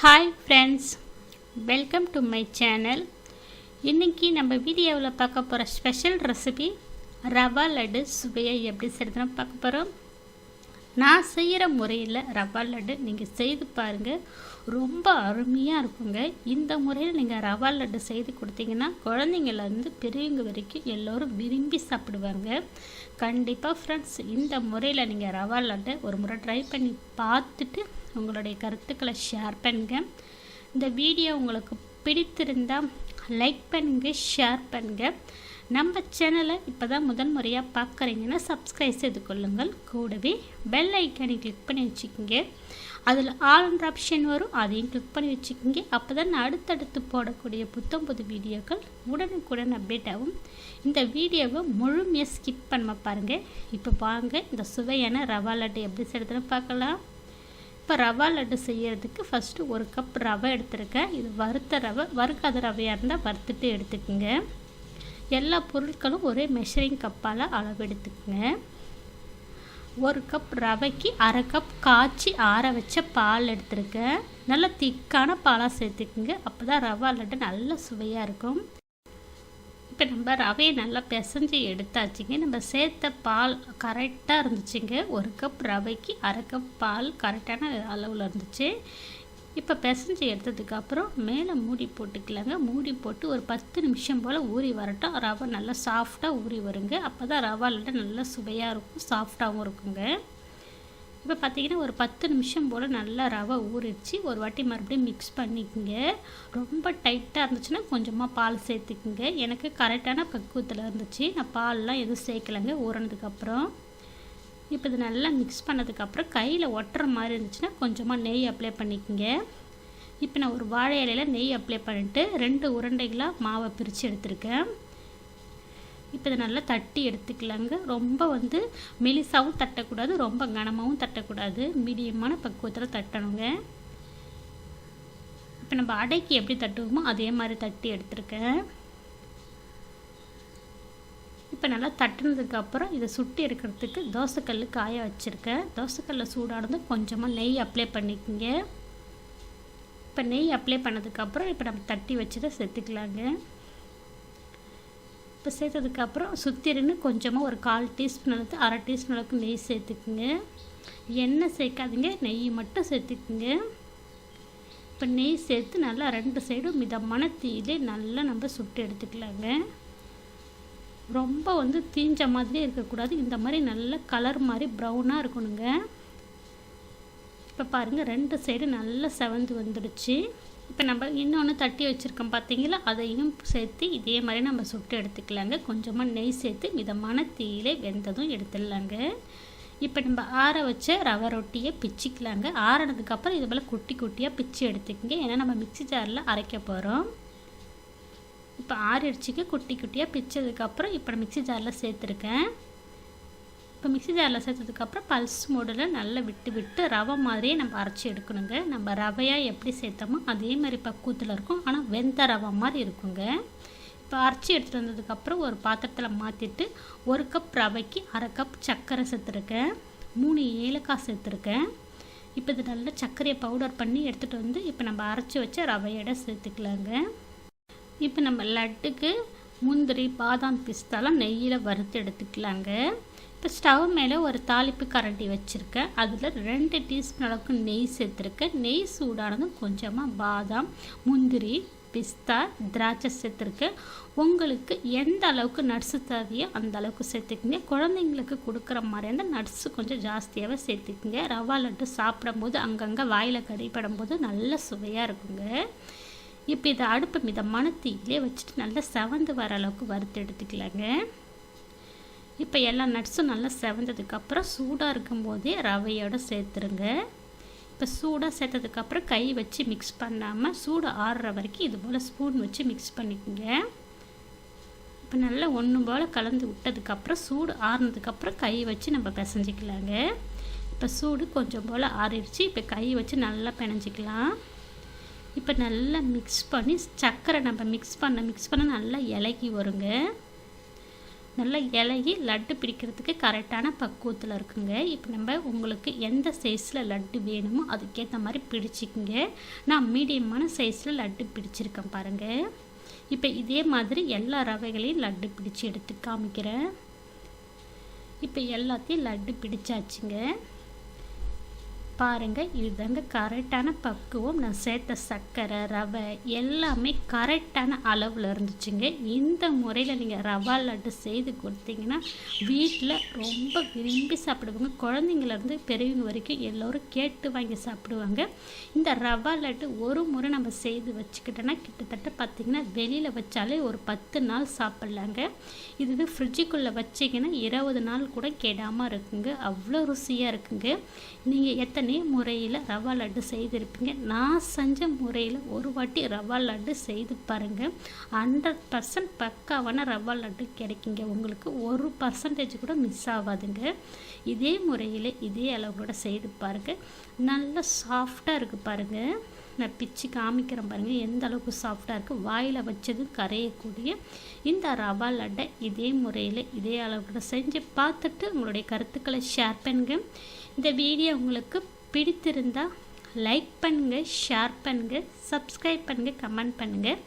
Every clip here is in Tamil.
Hi friends welcome to my channel இன்றைக்கி நம்ம வீடியோவில் பார்க்க போகிற ஸ்பெஷல் ரெசிபி ரவா லட்டு சுவையை எப்படி செய்கிறதுன்னு பார்க்க போகிறோம் நான் செய்கிற முறையில் ரவா லட்டு நீங்கள் செய்து பாருங்கள் ரொம்ப அருமையாக இருக்குங்க. இந்த முறையில் நீங்கள் ரவா லட்டு செய்து கொடுத்தீங்கன்னா குழந்தைங்கள்லேருந்து பெரியவங்க வரைக்கும் எல்லோரும் விரும்பி சாப்பிடுவாங்க. கண்டிப்பாக ஃப்ரெண்ட்ஸ் இந்த முறையில் நீங்கள் ரவா லட்டை ஒரு முறை ட்ரை பண்ணி பார்த்துட்டு உங்களுடைய கருத்துக்களை ஷேர் பண்ணுங்க. இந்த வீடியோ உங்களுக்கு பிடித்திருந்தால் லைக் பண்ணுங்க ஷேர் பண்ணுங்க. நம்ம சேனலை இப்போ தான் முதன் முறையாக பார்க்குறீங்கன்னா சப்ஸ்கிரைப் செய்து கொள்ளுங்கள். கூடவே பெல் ஐக்கானை கிளிக் பண்ணி வச்சுக்கோங்க. அதில் ஆல்ன்ற ஆப்ஷன் வரும் அதையும் கிளிக் பண்ணி வச்சுக்கோங்க. அப்போ தான் அடுத்தடுத்து போடக்கூடிய புத்தம் புது வீடியோக்கள் உடனுக்குடன் அப்டேட் ஆகும். இந்த வீடியோவை முழுமையாக ஸ்கிப் பண்ண பாருங்கள் இப்போ வாங்க இந்த சுவையான ரவா லட்டு எப்படி செய்யறதுன்னு பார்க்கலாம். இப்போ ரவா லட்டு செய்கிறதுக்கு ஃபஸ்ட்டு ஒரு கப் ரவை எடுத்துருக்கேன். இது வறுத்த ரவை வறுக்காத ரவையாக இருந்தால் வறுத்துட்டு எடுத்துக்கோங்க. எல்லா பொருட்களும் ஒரே மெஷரிங் கப்பால் அளவு எடுத்துக்கோங்க ஒரு கப் ரவைக்கு அரை கப் காய்ச்சி ஆற வச்ச பால் எடுத்துருக்கேன். நல்லா திக்கான பாலாக சேர்த்துக்குங்க. அப்போ தான் ரவா லட்டு நல்ல சுவையாக இருக்கும். இப்போ நம்ம ரவையை நல்லா பிசைஞ்சு எடுத்தாச்சுங்க. நம்ம சேர்த்த பால் கரெக்டாக இருந்துச்சுங்க. ஒரு கப் ரவைக்கு அரை கப் பால் கரெக்டான அளவில் இருந்துச்சு. இப்போ பிசைஞ்சு எடுத்ததுக்கப்புறம் மேலே மூடி போட்டுக்கலாங்க. மூடி போட்டு ஒரு பத்து நிமிஷம் போல் ஊறி வரட்டும். ரவை நல்லா சாஃப்டாக ஊறி வருங்க. அப்போ தான் ரவா நல்லா சுவையாக இருக்கும் சாஃப்டாகவும் இருக்குங்க. இப்போ பார்த்தீங்கன்னா ஒரு பத்து நிமிஷம் போல் நல்லா ரவை ஊறிடுச்சு. ஒரு வாட்டி மறுபடியும் மிக்ஸ் பண்ணிக்கோங்க. ரொம்ப டைட்டாக இருந்துச்சுன்னா கொஞ்சமாக பால் சேர்த்துக்குங்க. எனக்கு கரெக்டான பக்குவத்தில் இருந்துச்சு. நான் பால்லாம் எதுவும் சேர்க்கலைங்க. ஊறினதுக்கப்புறம் இப்போ இது நல்லா மிக்ஸ் பண்ணதுக்கப்புறம் கையில் ஒட்டுற மாதிரி இருந்துச்சுன்னா கொஞ்சமாக நெய் அப்ளை பண்ணிக்கோங்க. இப்போ நான் ஒரு வாழை இலையில் நெய் அப்ளை பண்ணிவிட்டு ரெண்டு உருண்டைகளாக மாவை பிரித்து எடுத்திருக்கேன். இப்போ இதை நல்லா தட்டி எடுத்துக்கலாங்க. ரொம்ப வந்து மெலிசாவும் தட்டக்கூடாது ரொம்ப கனமாகவும் தட்டக்கூடாது. மீடியமான பக்குவத்தில் தட்டணுங்க. இப்போ நம்ம அடைக்கு எப்படி தட்டுவோமோ அதே மாதிரி தட்டி எடுத்துருக்கேன் இப்போ நல்லா தட்டுனதுக்கப்புறம் இதை சுட்டி எடுக்கிறதுக்கு தோசைக்கல் காய வச்சுருக்கேன் தோசைக்கல்லில் சூடானது கொஞ்சமாக நெய் அப்ளை பண்ணிக்கோங்க. இப்போ நெய் அப்ளை பண்ணதுக்கப்புறம் இப்போ நம்ம தட்டி வச்சுதான் செத்துக்கலாங்க. இப்போ சேர்த்ததுக்கப்புறம் சுத்திரன்னு கொஞ்சமாக ஒரு கால் டீஸ்பூன் அளவுக்கு அரை டீஸ்பூன் அளவுக்கு நெய் சேர்த்துக்குங்க. எண்ணெய் சேர்க்காதீங்க நெய் மட்டும் சேர்த்துக்குங்க. இப்போ நெய் சேர்த்து நல்லா ரெண்டு சைடும் மிதமான தீயிலே நல்லா நம்ம சுட்டு எடுத்துக்கலாங்க. ரொம்ப வந்து தீஞ்ச மாதிரி இருக்கக்கூடாது. இந்த மாதிரி நல்ல கலர் மாதிரி ப்ரௌனாக இருக்கணுங்க. இப்போ பாருங்கள் ரெண்டு சைடு நல்லா செவந்து வந்துடுச்சு. இப்போ நம்ம இன்னொன்று தட்டி வச்சுருக்கோம் பார்த்தீங்களா அதையும் சேர்த்து இதே மாதிரி நம்ம சுட்டு எடுத்துக்கலாங்க. கொஞ்சமாக நெய் சேர்த்து மிதமான தீயிலே வெந்ததும் எடுத்துடலாங்க. இப்போ நம்ம ஆற வச்ச ரவை ரொட்டியை பிச்சிக்கலாங்க. ஆறினதுக்கப்புறம் இது போல் குட்டி குட்டியாக பிச்சு எடுத்துக்கங்க. ஏன்னா நம்ம மிக்சி ஜாரில் அரைக்க போகிறோம் இப்போ ஆறிடுச்சிக்கு குட்டி குட்டியாக பிச்சதுக்கப்புறம் இப்போ நான் மிக்சி ஜாரில் சேர்த்துருக்கேன். இப்போ மிக்சி ஜாரில் சேர்த்ததுக்கப்புறம் பல்ஸ் மூடில் நல்லா விட்டு விட்டு ரவை மாதிரியே நம்ம அரைச்சி எடுக்கணுங்க. நம்ம ரவையாக எப்படி சேர்த்தோமோ அதே மாதிரி பக்குவத்தில் இருக்கும். ஆனால் வெந்த ரவை மாதிரி இருக்குங்க. இப்போ அரைச்சி எடுத்துகிட்டு வந்ததுக்கப்புறம் ஒரு பாத்திரத்தில் மாற்றிட்டு ஒரு கப் ரவைக்கு அரை கப் சர்க்கரை சேர்த்துருக்கேன். மூணு ஏலக்காய் சேர்த்துருக்கேன். இப்போ இது நல்லா சர்க்கரையை பவுடர் பண்ணி எடுத்துகிட்டு வந்து இப்போ நம்ம அரைச்சி வச்ச ரவையோட சேர்த்துக்கலாங்க. இப்போ நம்ம லட்டுக்கு முந்திரி பாதாம் பிஸ்தாலாம் நெய்யில் வறுத்து எடுத்துக்கலாங்க. ஸ்டவ் மேலே ஒரு தாளிப்பு கரண்டி வச்சுருக்கேன் அதில் ரெண்டு டீஸ்பூன் அளவுக்கு நெய் சேர்த்துருக்கேன் நெய் சூடானதும் கொஞ்சமாக பாதாம் முந்திரி பிஸ்தா திராட்சை சேர்த்துருக்கேன் உங்களுக்கு எந்த அளவுக்கு நட்ஸு தேவையோ அந்த அளவுக்கு சேர்த்துக்குங்க. குழந்தைங்களுக்கு கொடுக்குற மாதிரி இருந்தால் நட்ஸு கொஞ்சம் ஜாஸ்தியாகவே சேர்த்துக்குங்க. ரவா லட்டு சாப்பிடும்போது அங்கங்கே வாயில் கடிப்படும் போது நல்ல சுவையாக இருக்குங்க. இப்போ இதை அடுப்பு மிதமான தீயிலே வச்சுட்டு நல்லா செவந்து வர அளவுக்கு வறுத்து எடுத்துக்கலாங்க. இப்போ எல்லா நட்ஸும் நல்லா செவந்ததுக்கப்புறம் சூடாக இருக்கும்போதே ரவையோடு சேர்த்துருங்க. இப்போ சூடாக சேர்த்ததுக்கப்புறம் கை வச்சு மிக்ஸ் பண்ணாமல் சூடு ஆறுற வரைக்கும் இது போல் ஸ்பூன் வச்சு மிக்ஸ் பண்ணிக்கோங்க. இப்போ நல்லா ஒன்று போல் கலந்து விட்டதுக்கப்புறம் சூடு ஆறுனதுக்கப்புறம் கை வச்சு நம்ம பிசைஞ்சிக்கலாங்க. இப்போ சூடு கொஞ்சம் போல் ஆறிடுச்சு. இப்போ கை வச்சு நல்லா பிணைஞ்சிக்கலாம். இப்போ நல்லா மிக்ஸ் பண்ணி சர்க்கரை நம்ம மிக்ஸ் பண்ண மிக்ஸ் பண்ண நல்லா இலகி வருங்க. நல்லா இலகி லட்டு பிடிக்கிறதுக்கு கரெக்டான பக்குவத்தில் இருக்குங்க. இப்போ நம்ம உங்களுக்கு எந்த சைஸில் லட்டு வேணுமோ அதுக்கேற்ற மாதிரி பிடிச்சிக்குங்க நான் மீடியமான சைஸில் லட்டு பிடிச்சிருக்கேன் பாருங்கள் இப்போ இதே மாதிரி எல்லா ரவைகளையும் லட்டு பிடிச்சி எடுத்து காமிக்கிறேன். இப்போ எல்லாத்தையும் லட்டு பிடிச்சாச்சுங்க. பாருங்கள் இதுதாங்க கரெக்டான பக்குவம். நான் சேர்த்த சர்க்கரை ரவை எல்லாமே கரெக்டான அளவில் இருந்துச்சுங்க. இந்த முறையில் நீங்கள் ரவா லட்டு செய்து கொடுத்தீங்கன்னா வீட்டில் ரொம்ப விரும்பி சாப்பிடுவாங்க. குழந்தைங்கலேருந்து பெரியவங்க வரைக்கும் எல்லோரும் கேட்டு வாங்கி சாப்பிடுவாங்க. இந்த ரவா லட்டு ஒரு முறை நம்ம செய்து வச்சுக்கிட்டோன்னா கிட்டத்தட்ட பார்த்திங்கன்னா வெளியில் வச்சாலே ஒரு பத்து நாள் சாப்பிட்லாங்க. இதுவே ஃப்ரிட்ஜுக்குள்ளே வச்சிங்கன்னா இருபது நாள் கூட கெடாமல் இருக்குங்க. அவ்வளோ ருசியாக இருக்குங்க. நீங்கள் எத்தனை முறையில் ரவா லட்டு செய்திருப்பீங்க. நான் செஞ்ச முறையில் ஒரு வாட்டி ரவா லட்டு செய்து பாருங்கள் ஹண்ட்ரட் பர்சன்ட் பக்காவான ரவா லட்டு கிடைக்குங்க. உங்களுக்கு ஒரு பர்சன்டேஜ் கூட மிஸ் ஆகாதுங்க. இதே முறையில் இதே அளவுகளோட செய்து பாருங்கள் நல்ல சாஃப்டாக இருக்குது பாருங்கள் நான் பிச்சு காமிக்கிறேன் பாருங்கள் எந்த அளவுக்கு சாஃப்டாக இருக்குது வாயில் வச்சதும் கரையக்கூடிய இந்த ரவா லட்டை இதே முறையில் இதே அளவுக்கு செஞ்சு பார்த்துட்டு உங்களுடைய கருத்துக்களை ஷேர் பண்ணுங்கள் இந்த வீடியோ உங்களுக்கு பிடித்திருந்தால் லைக் பண்ணுங்கள் ஷேர் பண்ணுங்கள் சப்ஸ்கிரைப் பண்ணுங்கள் கமெண்ட் பண்ணுங்கள்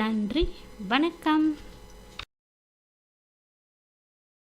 நன்றி வணக்கம்.